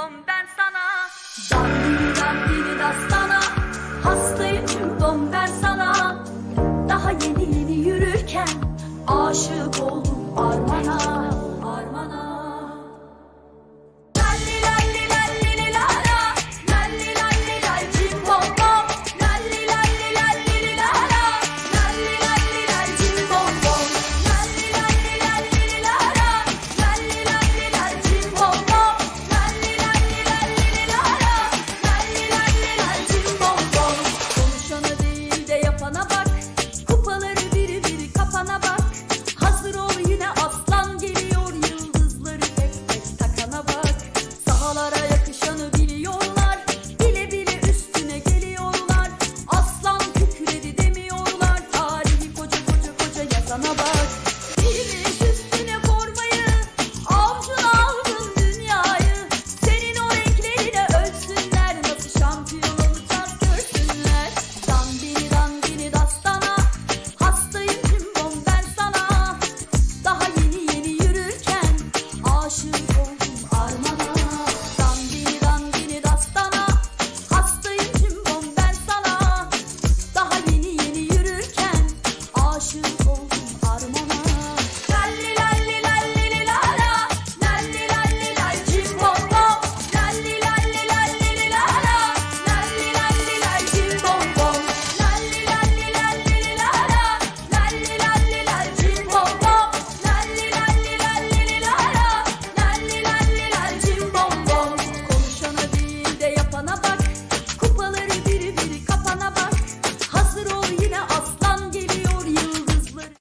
dom ben sana. Dandini dandini dastana Hastayım dom ben sana. Daha yeni yeni yürürken Aşık oldum armana.